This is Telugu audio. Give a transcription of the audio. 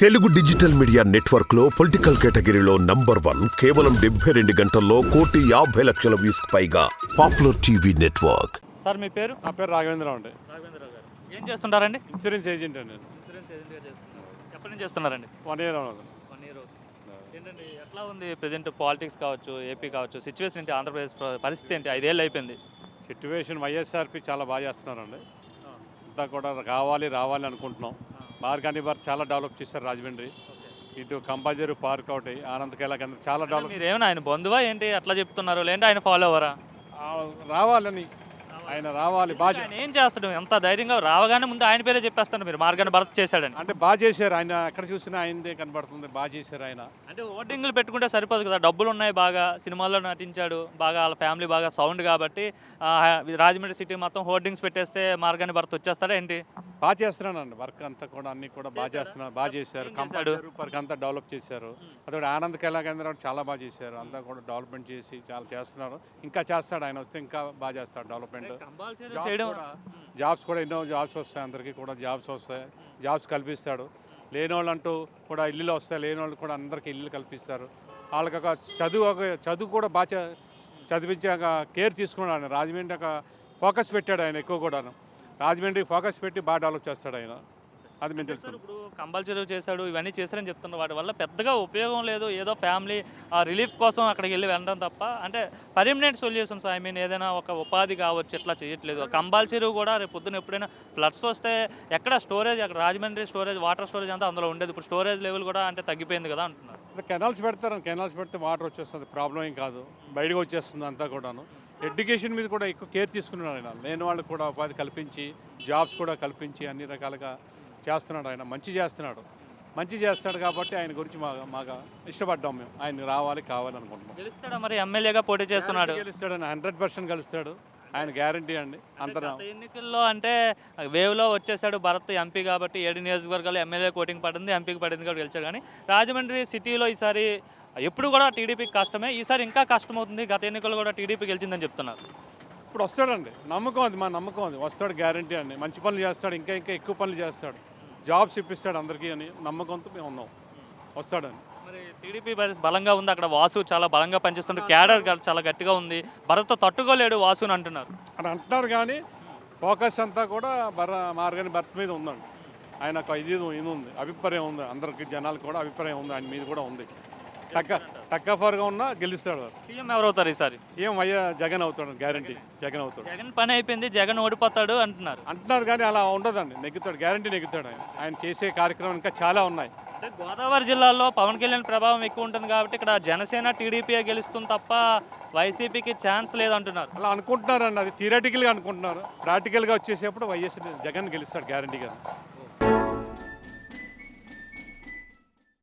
తెలుగు డిజిటల్ మీడియా నెట్వర్క్లో పొలిటికల్ కేటగిరీలో నంబర్ వన్ కేవలం డెబ్బై రెండు గంటల్లో కోటి యాభై లక్షల వ్యూస్ పైగా పాపులర్ టీవీ నెట్వర్క్. సార్ మీ పేరు? నా పేరు రాఘవేంద్రరావు అండి. రాఘవేంద్రరావు గారు. ఏం చేస్తుంటారండి? ఇన్సూరెన్స్ ఏజెంట్ అండి నేను. ఇన్సూరెన్స్ ఏజెంట్గా చేస్తున్నారు? ఎప్పటి నుంచి చేస్తున్నారండి? వన్ ఇయర్ వన్ ఇయర్ ఏంటండి ఎట్లా ఉంది ప్రజెంట్ పాలిటిక్స్ కావచ్చు ఏపీ కావచ్చు? సిచ్యువేషన్ ఏంటి? ఆంధ్రప్రదేశ్ ప్ర- పరిస్థితి ఏంటి? ఐదేళ్ళు అయిపోయింది. సిట్యువేషన్ వైఎస్ఆర్పి చాలా బాగా చేస్తున్నారండి. అంతా కూడా కావాలి రావాలి అనుకుంటున్నాం. మార్గాన్ని బార్ చాలా డెవలప్ చేశారు రాజమండ్రి. ఇటు కంపల్సరీ పార్క్ ఒకటి ఆనంద్ కైలా కేంద్రం చాలా డెవలప్ మీరు ఏమైనా ఆయన బంధువా ఏంటి? అట్లా చెప్తున్నారు. లేదంటే ఆయన ఫాలో అవ్వరా ఆ, రావాలని. ఆయన రావాలి బాగా ఆయన ఏం చేస్తాడు? ఎంత ధైర్యంగా రావగానే ముందు ఆయన పేరే చెప్పేస్తాను మీరు. మార్గాన్ని భరత్ చేశాడని. అంటే బాగా చేశారు. ఆయన ఎక్కడ చూసినా ఆయనదే కనబడుతుంది. బాగా చేశారు ఆయన. అంటే ఓటింగ్లు పెట్టుకుంటే సరిపోదు కదా. డబ్బులు ఉన్నాయి బాగా. సినిమాల్లో నటించాడు. బాగా వాళ్ళ ఫ్యామిలీ బాగా సౌండ్ కాబట్టి రాజమండ్రి సిటీ మొత్తం హోర్డింగ్స్ పెట్టేస్తే మార్గాన్ని భరత్ వచ్చేస్తారా ఏంటి? బాగా చేస్తున్నానండి వర్క్ అంతా కూడా అన్ని కూడా బాగా చేస్తున్నారు బాగా చేశారు. ఏం కంపల్సరీ పార్క్ అంతా డెవలప్ చేశారు. అదొకటి ఆనంద్ కైలా కేంద్రం చాలా బాగా చేశారు. అంతా కూడా డెవలప్మెంట్ చేసి చాలా చేస్తున్నారు. ఇంకా చేస్తాడు ఆయన వస్తే ఇంకా బాగా చేస్తాడు డెవలప్మెంట్ జాబ్స్ కూడా- ఎన్నో జాబ్స్ వస్తాయి అందరికీ కూడా జాబ్స్ వస్తాయి. జాబ్స్ కల్పిస్తాడు. లేని వాళ్ళంటూ కూడా ఇల్లులు వస్తాయి. లేని వాళ్ళు కూడా అందరికీ ఇల్లు కల్పిస్తారు. వాళ్ళకి ఒక చదువు ఒక చదువు కూడా బాగా చదివించే కేర్ తీసుకున్నాడు ఆయన. రాజమండ్రి ఒక ఫోకస్ పెట్టాడు ఆయన ఎక్కువ కూడాను. రాజమండ్రి ఫోకస్ పెట్టి బాగా డెవలప్ చేస్తాడు ఆయన. అది మేము తెలుసుకున్నాం ఇప్పుడు కంపల్సరీ చేశాడు ఇవన్నీ చేశారని చెప్తున్నారు. వాటి వల్ల పెద్దగా ఉపయోగం లేదు. ఏదో ఫ్యామిలీ రిలీఫ్ కోసం అక్కడికి వెళ్ళి వెళ్ళడం తప్ప. అంటే పర్మనెంట్ సొల్యూషన్స్ ఐ మీన్ ఏదైనా ఒక ఉపాధి కావచ్చు ఇట్లా చేయట్లేదు. కంపల్సరీ కూడా రేపు పొద్దున ఎప్పుడైనా ఫ్లడ్స్ వస్తే ఎక్కడ స్టోరేజ్ అక్కడ రాజమండ్రి స్టోరేజ్ వాటర్ స్టోరేజ్ అంతా అందులో ఉండేది. ఇప్పుడు స్టోరేజ్ లెవెల్ కూడా అంటే తగ్గిపోయింది కదా అంటున్నారు. కెనాల్స్ పెడతారు. కెనాల్స్ పెడితే వాటర్ వచ్చేస్తుంది. ప్రాబ్లం ఏం కాదు. బయటకు వచ్చేస్తుంది అంతా కూడాను. ఎడ్యుకేషన్ మీద కూడా ఎక్కువ కేర్ తీసుకున్నాడు ఆయన. లేని వాళ్ళకి కూడా ఉపాధి కల్పించి జాబ్స్ కూడా కల్పించి అన్ని రకాలుగా చేస్తున్నాడు ఆయన. మంచి చేస్తున్నాడు. మంచి చేస్తాడు కాబట్టి ఆయన గురించి మా మాగా ఇష్టపడ్డాం మేము. ఆయన రావాలి కావాలి అనుకుంటున్నాం గెలుస్తాడా మరి? ఎమ్మెల్యేగా పోటీ చేస్తున్నాడు. గెలుస్తాడు. ఆయన హండ్రెడ్ పర్సెంట్ గెలుస్తాడు. ఆయన గ్యారంటీ అండి. అంత ఎన్నికల్లో అంటే వేవ్లో వచ్చేసాడు భరత్ ఎంపీ కాబట్టి ఏడు నియోజకవర్గాలు ఎమ్మెల్యే కోటింగ్ పడింది ఎంపీకి పడింది కాబట్టి గెలిచాడు. కానీ రాజమండ్రి సిటీలో ఈసారి ఎప్పుడు కూడా టీడీపీకి కష్టమే. ఈసారి ఇంకా కష్టం అవుతుంది గత ఎన్నికల్లో కూడా టీడీపీ గెలిచిందని చెప్తున్నారు. ఇప్పుడు వస్తాడండి. నమ్మకం అది మా నమ్మకం అది. వస్తాడు గ్యారంటీ అండి. మంచి పనులు చేస్తాడు ఇంకా ఇంకా ఎక్కువ పనులు చేస్తాడు. జాబ్స్ ఇప్పిస్తాడు అందరికీ అని నమ్మకంతో మేము ఉన్నాం. వస్తాడని మరి టీడీపీ బలంగా ఉంది. అక్కడ వాసు చాలా బలంగా పనిచేస్తుంది క్యాడర్ చాలా గట్టిగా ఉంది. భరత్ తట్టుకోలేడు వాసు అని అంటున్నారు. అని అంటున్నారు కానీ ఫోకస్ అంతా కూడా బర మార్గని భర్త మీద ఉందండి. ఆయన ఒక ఇది ఇది ఉంది అభిప్రాయం ఉంది. అందరికి జనాలకు కూడా అభిప్రాయం ఉంది ఆయన మీద కూడా ఉంది. టక్క టక్కఫర్గా ఉన్నా గెలుస్తాడు సీఎం ఎవరవుతారు ఈసారి? సీఎం అయ్యా జగన్ అవుతాడు గ్యారంటీ జగన్ అవుతాడు. జగన్ పని అయిపోయింది జగన్ ఓడిపోతాడు అంటున్నారు. అంటున్నారు కానీ అలా ఉండదండి. నెగ్గుతాడు గ్యారంటీ నెగ్గుతాడు ఆయన. ఆయన చేసే కార్యక్రమం ఇంకా చాలా ఉన్నాయి. అంటే గోదావరి జిల్లాలో పవన్ కళ్యాణ్ ప్రభావం ఎక్కువ ఉంటుంది కాబట్టి ఇక్కడ జనసేన టీడీపీ గెలుస్తుంది తప్ప వైసీపీకి ఛాన్స్ లేదంటున్నారు. అలా అనుకుంటున్నారండి. అది థియరటికల్గా అనుకుంటున్నారు. ప్రాక్టికల్గా వచ్చేసేప్పుడు వైఎస్ జగన్ గెలుస్తాడు గ్యారంటీగా